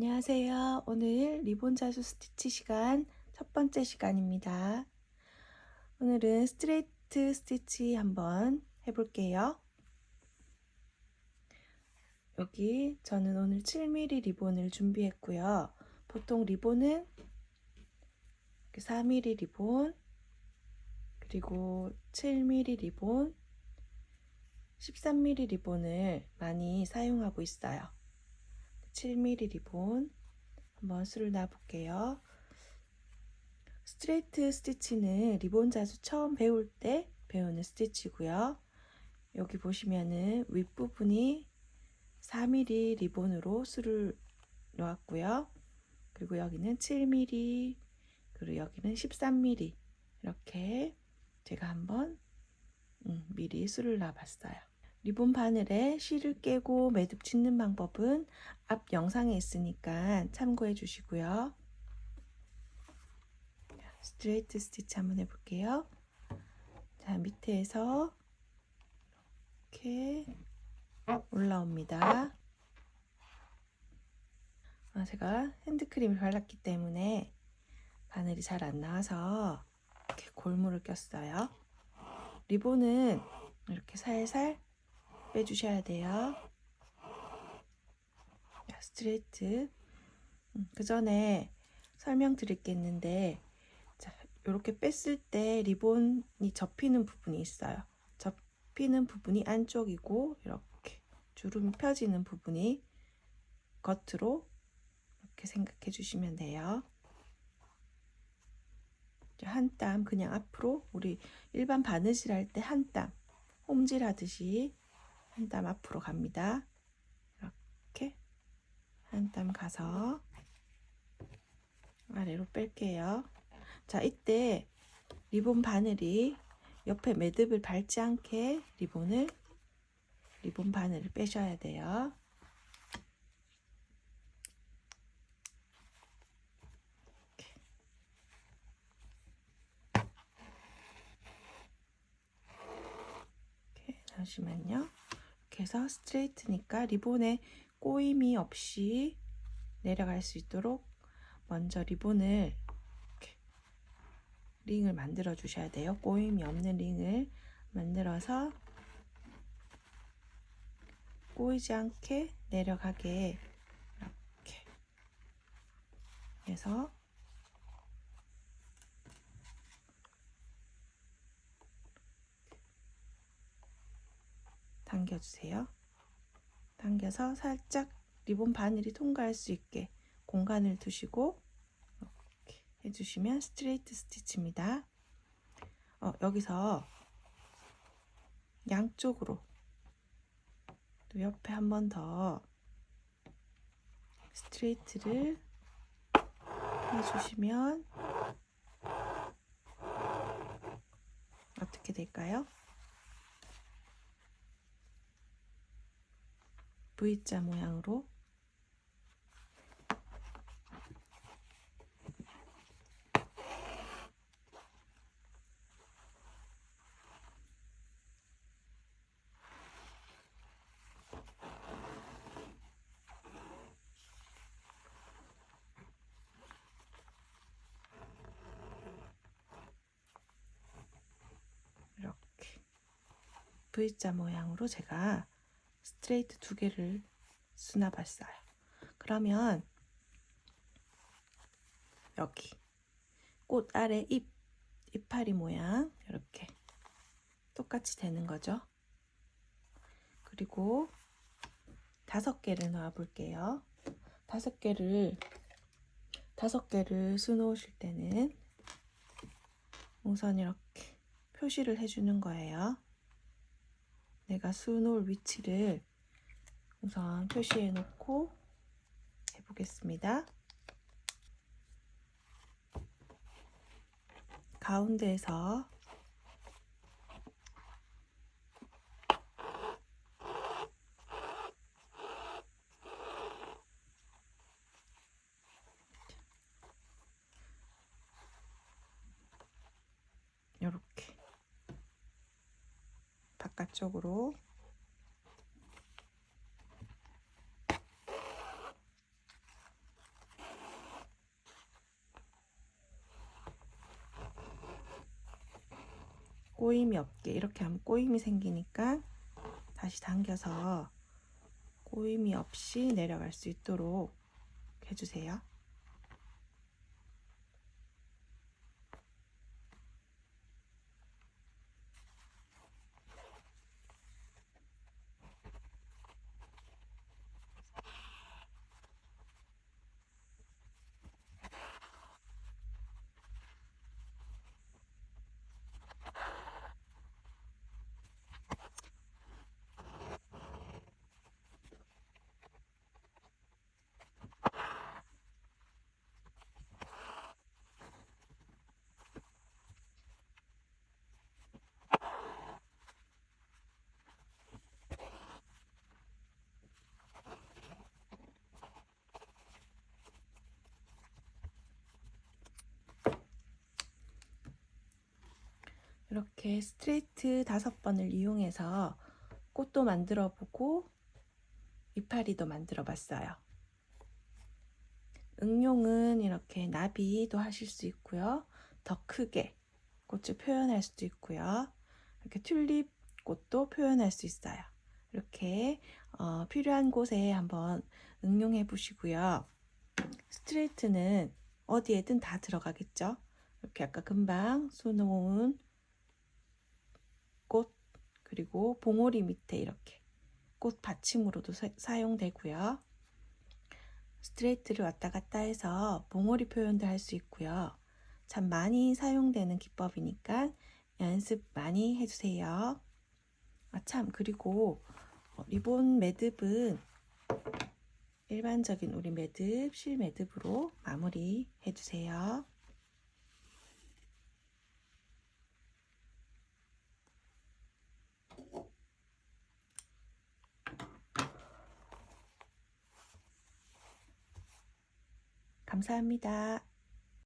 안녕하세요. 오늘 리본 자수 스티치 시간 첫 번째 시간입니다. 오늘은 스트레이트 스티치 한번 해볼게요. 여기 저는 오늘 7mm 리본을 준비했고요. 보통 리본은 4mm 리본, 그리고 7mm 리본, 13mm 리본을 많이 사용하고 있어요. 7mm 리본 한번 수를 놔볼게요. 스트레이트 스티치는 리본 자수 처음 배울 때 배우는 스티치고요. 여기 보시면은 윗부분이 4mm 리본으로 수를 놓았고요. 그리고 여기는 7mm, 그리고 여기는 13mm 이렇게 제가 한번 음, 미리 수를 놔봤어요. 리본 바늘에 실을 깨고 매듭 짓는 방법은 앞 영상에 있으니까 참고해 주시고요. 스트레이트 스티치 한번 해볼게요. 자, 밑에서 이렇게 올라옵니다. 아, 제가 핸드크림을 발랐기 때문에 바늘이 잘 안 나와서 이렇게 골무를 꼈어요. 리본은 이렇게 살살 빼주셔야 돼요. 스트레이트. 음, 그 전에 설명드릴 게 있는데, 자, 이렇게 뺐을 때 리본이 접히는 부분이 있어요. 접히는 부분이 안쪽이고, 이렇게 주름이 펴지는 부분이 겉으로 이렇게 생각해 주시면 돼요. 한 땀 그냥 앞으로 우리 일반 바느질 할 때 한 땀 홈질 하듯이 한 땀 앞으로 갑니다. 이렇게 한 땀 가서 아래로 뺄게요. 자, 이때 리본 바늘이 옆에 매듭을 밟지 않게 리본을 리본 바늘을 빼셔야 돼요. 이렇게 잠시만요. 이렇게 해서 스트레이트니까 리본에 꼬임이 없이 내려갈 수 있도록 먼저 리본을 링을 만들어 주셔야 돼요. 꼬임이 없는 링을 만들어서 꼬이지 않게 내려가게 이렇게 해서 당겨주세요. 당겨서 살짝 리본 바늘이 통과할 수 있게 공간을 두시고 이렇게 해주시면 스트레이트 스티치입니다. 어, 여기서 양쪽으로 또 옆에 한 번 더 스트레이트를 해주시면 어떻게 될까요? V자 모양으로. V자 모양으로 제가 스트레이트 두 개를 수납했어요. 그러면 여기 꽃 아래 잎 이파리 모양 이렇게 똑같이 되는 거죠. 그리고 다섯 개를 넣어 볼게요. 다섯 개를 다섯 개를 수놓으실 때는 우선 이렇게 표시를 해주는 거예요. 내가 수놓을 위치를 우선 표시해 놓고 해보겠습니다. 가운데에서 바깥쪽으로 꼬임이 없게 이렇게 하면 꼬임이 생기니까 다시 당겨서 꼬임이 없이 내려갈 수 있도록 해주세요. 이렇게 스트레이트 다섯 번을 이용해서 꽃도 만들어 보고 이파리도 만들어 봤어요. 응용은 이렇게 나비도 하실 수 있고요. 더 크게 꽃을 표현할 수도 있고요. 이렇게 튤립 꽃도 표현할 수 있어요. 이렇게 어, 필요한 곳에 한번 응용해 보시고요. 스트레이트는 어디에든 다 들어가겠죠. 이렇게 아까 금방 수놓은 꽃 그리고 봉오리 밑에 이렇게 꽃 받침으로도 사, 사용되고요. 스트레이트를 왔다 갔다 해서 봉오리 표현도 할 수 있고요. 참 많이 사용되는 기법이니까 연습 많이 해주세요. 아, 참, 그리고 어, 리본 매듭은 일반적인 우리 매듭, 실 매듭으로 마무리 해주세요. 감사합니다.